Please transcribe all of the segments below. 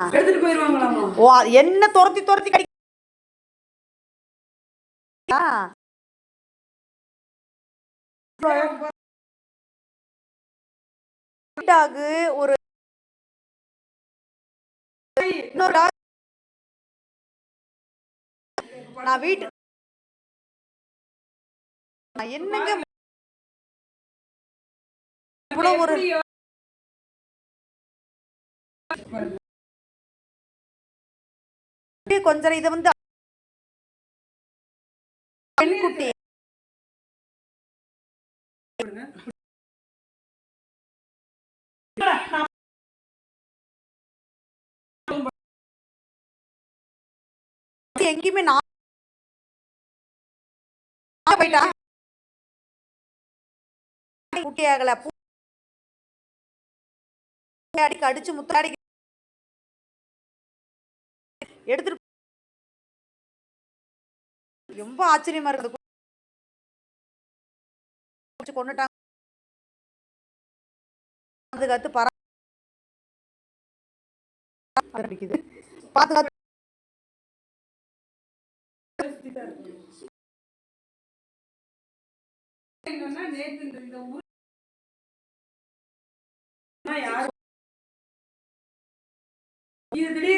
எடுத்துட்டு போயிருவாங்களாமா ஓ என்ன துரத்தி துரத்தி கடி ஒரு. நான் வீட்டு என்னங்க கூட ஒரு கொஞ்சம் இதை வந்து பெண்குட்டி எங்கேயுமே நான் போயிட்டா குட்டி ஆகல அடிக்க அடிச்சு முத்தாடி எடுத்துட்டு ரொம்ப ஆச்சரியமா இருக்குது. கொண்டுட்டாங்க. பாதுகாத்து பரா ஆரம்பிக்குது பாதுகாத்து திடீர்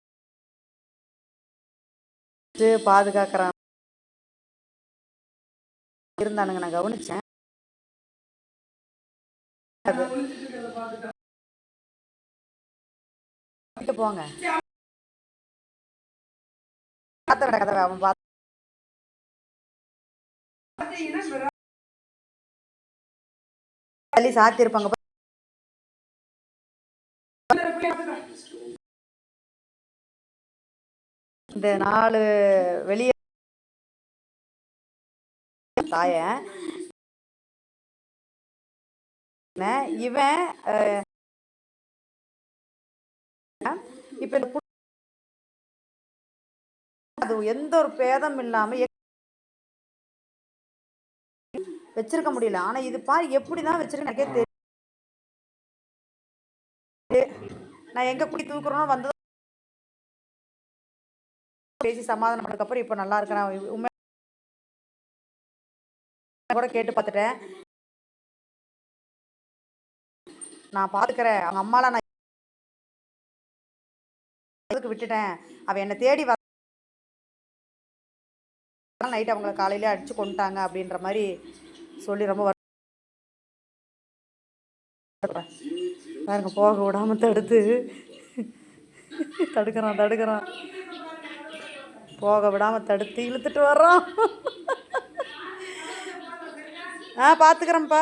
பாதுகாக்கிறான். இருந்தானுங்க நான் கவனிச்சேன். அது. போங்க. கதவை கதவை அவன் பார்த்து பார்த்தீங்கன்னா இந்த நாலு வெளியே தாயன் இவன் இப்ப அது எந்த ஒரு பேதம் இல்லாம வச்சிருக்க முடியல. ஆனா இது பாரு எப்படிதான் வச்சிருக்க எனக்கே தெரியும் நான் எங்க குடி தூக்குறோம் வந்து பேசி சமாதானம் பண்ணதுக்கப்புறம் இப்போ நல்லா இருக்கிறேன் உண்மை கூட கேட்டு பார்த்துட்டேன் நான் பார்த்துக்கிறேன் அவங்க அம்மால நான் எதுக்கு விட்டுட்டேன். அவ என்னை தேடி வர நைட் அவங்கள காலையில அடிச்சு கொண்டுட்டாங்க அப்படின்ற மாதிரி சொல்லி ரொம்ப பாருங்க போக விடாம தடுத்து தடுக்கிறான் தடுக்கிறான். போக விடாம தடுத்து இழுத்துட்டு வர்றான் ஆ பார்த்துக்கிறேன்ப்பா.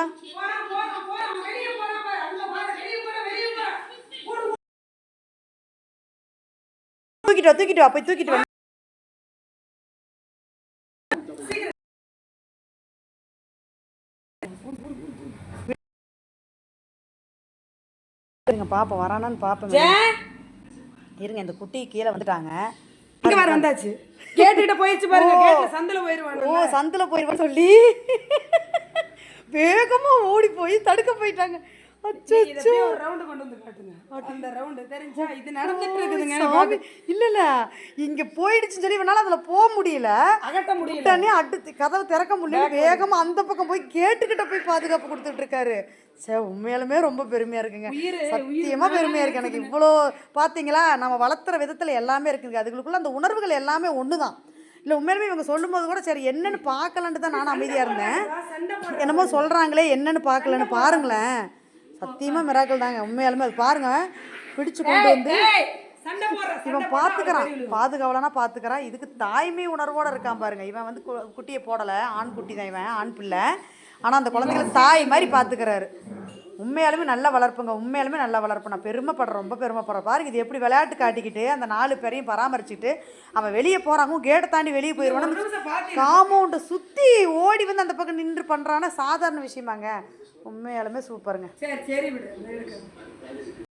தூக்கிட்டு வா தூக்கிட்டு வா போய் தூக்கிட்டு வா. இருங்க பாப்போம் வரானான்னு பாப்பேன். இருங்க இந்த குட்டி கீழே வந்துட்டாங்க. இங்க வர வந்தாச்சு. கேட்டுட்டு போயிடுச்சு பாருங்க கேட்டு சந்தில போயிருவாங்க ஓ சந்தில போயிருவா சொல்லி. வேகமா ஓடி போய் தடுக்க போயிட்டாங்க. இங்க போயிடுச்சுன்னு சொல்லி இவனால அதுல போக முடியல. அகட்ட முடியல. உடனே அடுத்து கதவை திறக்க முடியல. வேகமா அந்த பக்கம் போய் கேட்டுக்கிட்ட போய் பாதுகாப்பு கொடுத்துட்டு இருக்காரு. சே உண்மையாலுமே ரொம்ப பெருமையா இருக்குங்க. சத்தியமா பெருமையா இருக்கு. எனக்கு இவ்வளோ பாத்தீங்களா? நம்ம வளர்த்துற விதத்துல எல்லாமே இருக்குங்க. அதுகளுக்குள்ள அந்த உணர்வுகள் எல்லாமே ஒண்ணுதான். இல்ல உண்மையாலுமே இவங்க சொல்லும்போது கூட சரி என்னன்னு பார்க்கலான்ட்டு தான் நானும் அமைதியா இருந்தேன். என்னமோ சொல்றாங்களே என்னன்னு பார்க்கலன்னு பாருங்களேன். சத்தியமா மிராக்கள் தாங்க. உண்மையாலுமே அது பாருங்க. பிடிச்சு கொண்டு வந்து இவன் பாத்துக்கிறான். பாதுகாவலனா பாத்துக்கிறான். இதுக்கு தாய்மை உணர்வோட இருக்கான் பாருங்க. இவன் வந்து கு- குட்டியை போடல. ஆண் குட்டி தான் இவன் ஆண் பிள்ளை. ஆனா அந்த குழந்தைகளை தாய் மாதிரி பாத்துக்கிறாரு. உண்மையாலுமே நல்ல வளர்ப்புங்க. உண்மையாலுமே நல்ல வளர்ப்பு. நான் பெருமைப்படுறேன். ரொம்ப பெருமைப்படுறேன். பாருங்க இது எப்படி விளையாட்டு காட்டிக்கிட்டு அந்த நாலு பேரையும் பராமரிச்சுட்டு அவன் வெளியே போகிறாங்க கேட்டை தாண்டி வெளியே போயிடுவான் காம்பவுண்டை சுற்றி ஓடி வந்து அந்த பக்கம் நின்று பண்ணுறான்னா சாதாரண விஷயமாங்க. உண்மையாலுமே சூப்பருங்க. சரி சரி